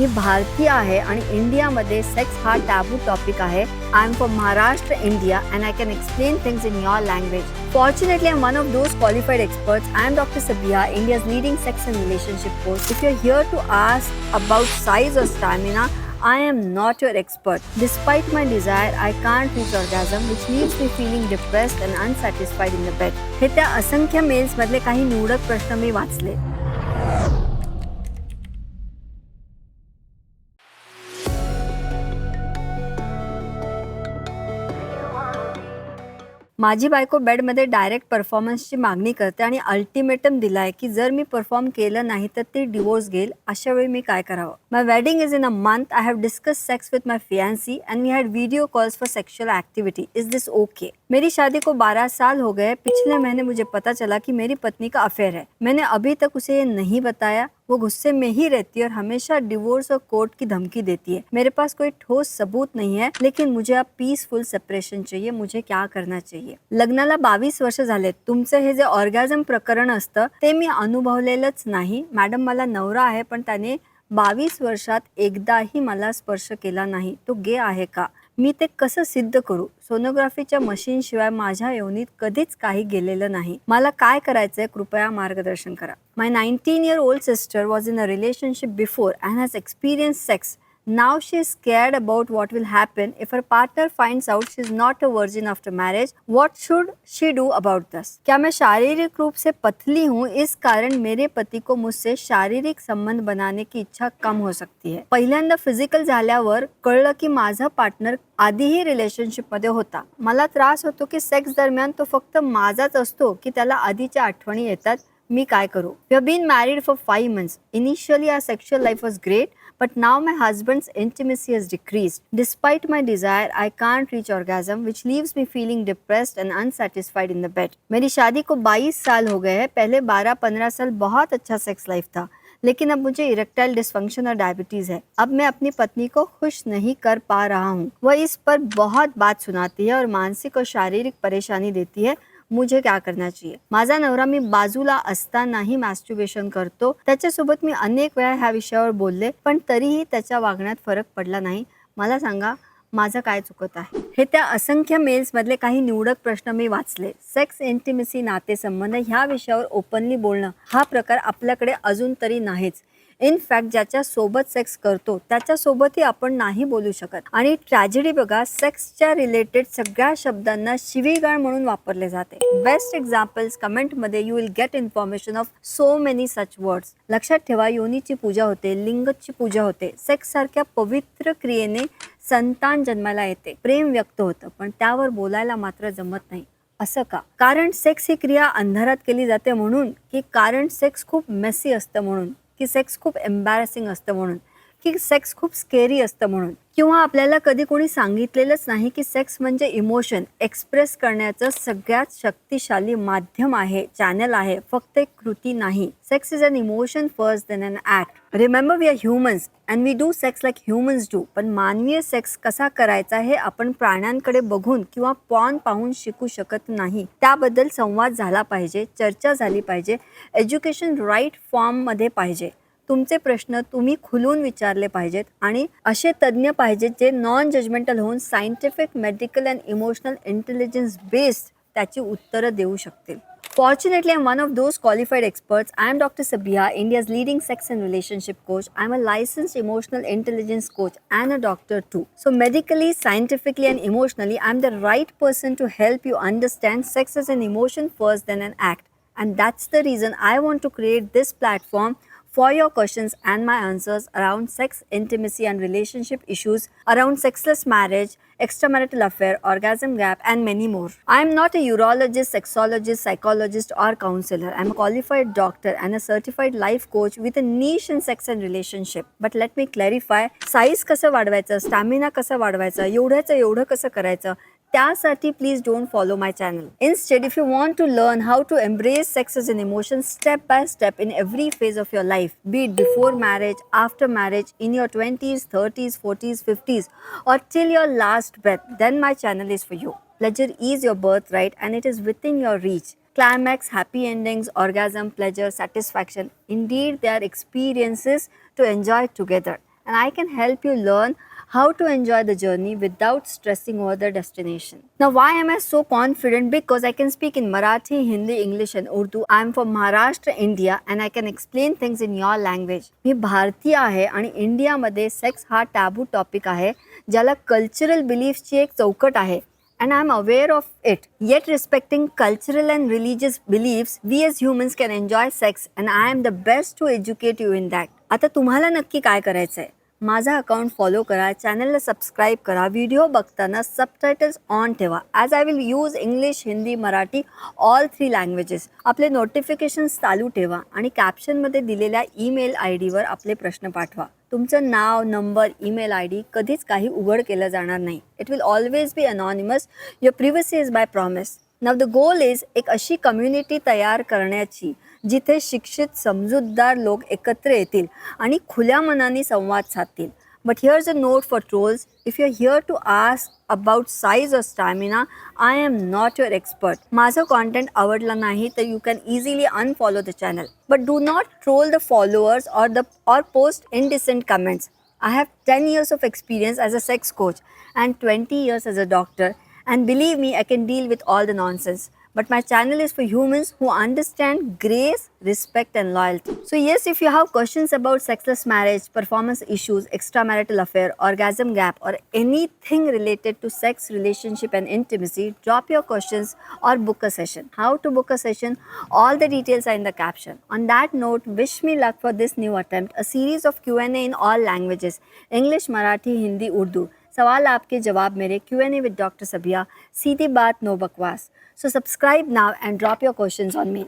ही भारतीय आहे आणि इंडियामध्ये सेक्स हा टॅबू टॉपिक आहे I am from Maharashtra India and I can explain things in your language fortunately am one of those qualified experts I am doctor Sabiya India's leading sex and relationship course if you here to ask about size or stamina I am not your expert Despite my desire, I can't reach orgasm, which leaves me feeling depressed and unsatisfied in the bed. हे त्या असंख्य मेल्समधले काही निवडक प्रश्न मी वाचले माझी बायको बेडमध्ये डायरेक्ट परफॉर्मन्सची मागणी करते आणि अल्टिमेटम दिलाय की जर मी परफॉर्म केलं नाही तर ती डिवोर्स घेईल अशा वेळी मी काय करावं my wedding is in a month I have discuss sex with my fiance and we had video calls for sexual activity is this okay मेरी शादी को 12 साल हो गए पिछले महीने मुझे पता चला कि मेरी पत्नी का अफेयर है मैंने अभी तक उसे ये नहीं बताया वो गुस्से में ही रहती है और हमेशा डिवोर्स और कोर्ट की धमकी देती है मेरे पास कोई ठोस सबूत नहीं है लेकिन मुझे अब पीसफुल सेपरेशन चाहिए मुझे क्या करना चाहिए लग्नाला बावीस वर्ष झाले तुमचं हे जे ऑर्गॅझम प्रकरण असतं ते मी अनुभवलेलंच नाही मॅडम मला नवरा आहे पण त्याने बावीस वर्षात एकदाही मला स्पर्श केला नाही तो गे आहे का मी ते कसं सिद्ध करू सोनोग्राफीच्या मशीन शिवाय माझ्या योनीत कधीच काही गेलेलं नाही मला काय करायचंय कृपया मार्गदर्शन करा My 19 year old sister was in a relationship before and has experienced sex. Now she is scared about what will happen if her partner finds out she is not a virgin after marriage. What should she do about this? क्या मैं शारीरिक रूप से पतली हूँ इस कारण मेरे पति को मुझसे शारीरिक संबंध बनाने की इच्छा कम हो सकती है पहिल्यांदा फिजिकल झाल्यावर कळलं की माझा पार्टनर आधीही रिलेशनशिपमध्ये होता मला त्रास होतो की सेक्स दरम्यान तो फक्त माझाच असतो की त्याला आधीच्या आठवणी येतात मी काय करू you have been married for five months initially our sexual life was great but now my husband's intimacy has decrease despite my desire I can't reach orgasm which leaves me feeling depressed and unsatisfied in the bed मेरी शादी को 22 साल हो गए हैं पहले 12-15 साल बहुत अच्छा सेक्स लाइफ था लेकिन अब मुझे इरेक्टाइल डिसफंक्शन और डायबिटीज है अब मैं अपनी पत्नी को खुश नहीं कर पा रहा हूँ वह इस पर बहुत बात सुनाती है और मानसिक और शारीरिक परेशानी देती है मुझे क्या करना चाहिए माझा नवरा मी बाजूला असतानाही मॅस्ट्युबेशन करतो त्याच्यासोबत मी अनेक वेळा ह्या विषयावर बोलले पण तरीही त्याच्या वागण्यात फरक पडला नाही मला सांगा माझं काय चुकत आहे हे त्या असंख्य मेल्स मधले काही निवडक प्रश्न मी वाचले सेक्स इंटिमेसी नातेसंबंध ह्या विषयावर ओपनली बोलणं हा प्रकार आपल्याकडे अजून तरी नाहीच इनफॅक्ट सोबत सेक्स करतो त्याच्यासोबतही आपण नाही बोलू शकत आणि ट्रॅजेडी बघा सेक्सच्या रिलेटेड सगळ्या शब्दांना शिवीगाळ म्हणून वापरले जाते बेस्ट एक्झाम्पल्स कमेंटमध्ये you will get information of so many such words लक्षात ठेवा योनीची पूजा होते लिंगची पूजा होते सेक्स सारख्या पवित्र क्रियेने संतान जन्माला येते प्रेम व्यक्त होतं पण त्यावर बोलायला मात्र जमत नाही असं का कारण सेक्स ही क्रिया अंधारात केली जाते म्हणून की कारण सेक्स खूप मेसी असतं म्हणून की सेक्स खूप एम्बॅरेसिंग असतं म्हणून की सेक्स खूप स्केरी असतं म्हणून किंवा आपल्याला कधी कोणी सांगितलेलंच नाही की सेक्स म्हणजे इमोशन एक्सप्रेस करण्याचं सगळ्यात शक्तिशाली माध्यम आहे चॅनल आहे फक्त एक कृती नाही sex is an emotion first then an act remember we are humans and we do sex like humans do पण मानवीय सेक्स कसा करायचा हे आपण प्राण्यांकडे बघून किंवा पॉन पाहून शिकू शकत नाही त्याबद्दल संवाद झाला पाहिजे चर्चा झाली पाहिजे एज्युकेशन राईट मध्ये पाहिजे तुमचे प्रश्न तुम्ही खुलून विचारले पाहिजेत आणि असे तज्ञ पाहिजेत जे नॉन जजमेंटल होऊन scientific medical and emotional intelligence based त्याची उत्तरं देऊ शकतील fortunately one of those qualified experts I am Dr India's leading sex and relationship coach I am a license emotional intelligence coach and a doctor too so medically scientifically and emotionally I am the right person to help you understand sex is and emotion and that's the reason I want to create this platform for your questions and my answers around sex, intimacy, and relationship issues, around sexless marriage, extramarital affair, orgasm gap, and many more. I am not a urologist, sexologist, psychologist, or counselor. I am a qualified doctor and a certified life coach with a niche in sex and relationship. But let me clarify size, stamina, वाढवायचं stamina कसं एवढं करायचं त्यासाठी please don't follow my channel instead if you want to learn how to embrace sex as an emotion step by step in every phase of your life be it before marriage after marriage in your twenties thirties forties fifties or till your last breath, then my channel is for you. Pleasure is your birthright and it is within your reach. Climax, happy endings, orgasm, pleasure, satisfaction. Indeed, they are experiences to enjoy together. and I can help you learn how to enjoy the journey without stressing over the destination. Now, why am I so confident? Because I can speak in Marathi, Hindi, English, and Urdu. I am from Maharashtra, India, and I can explain things in your language. मी भारतीय आहे आणि इंडियामध्ये sex हा taboo topic आहे ज्याला cultural बिलीफची एक चौकट आहे and I'm aware of it. Yet, respecting cultural and religious beliefs, we as humans can enjoy sex, and I am the best to educate you in that. आता तुम्हाला नक्की काय करायचं आहे माझा अकाउंट फॉलो करा चॅनलला सबस्क्राईब करा व्हिडिओ बघताना सबटायटल्स ऑन ठेवा as I will use English Hindi Marathi all three languages आपले नोटिफिकेशन्स चालू ठेवा आणि कॅप्शनमध्ये दिलेल्या ईमेल आय डीवर आपले प्रश्न पाठवा तुमचं नाव नंबर ईमेल आय डी कधीच काही उघड केलं जाणार नाही it will always be anonymous your privacy is by promise now the goal is एक अशी कम्युनिटी तयार करण्याची जिथे शिक्षित समजूतदार लोक एकत्र येतील आणि खुल्या मनाने संवाद साधतील but here's a note for trolls if you here to ask about size or stamina I am not your expert माझं कॉन्टेंट आवडला नाही तर you can easily unfollow the channel but do not troll the followers or the or post in indecent comments I have ten years of experience as a sex coach and twenty years as a doctor And believe me, I can deal with all the nonsense. But my channel is for humans who understand grace, respect, and loyalty. So, yes, if you have questions about sexless marriage, performance issues, extramarital affair, orgasm gap, or anything related to sex, relationship, and intimacy, drop your questions or book a session. How to book a session? All the details are in the caption. On that note, wish me luck for this new attempt, a series of Q&A in all languages, English, Marathi, Hindi, Urdu. सवाल आपके जवाब मेरे Q N A with doctor सभिया सीधी बात no बकवास so subscribe now and drop your question on me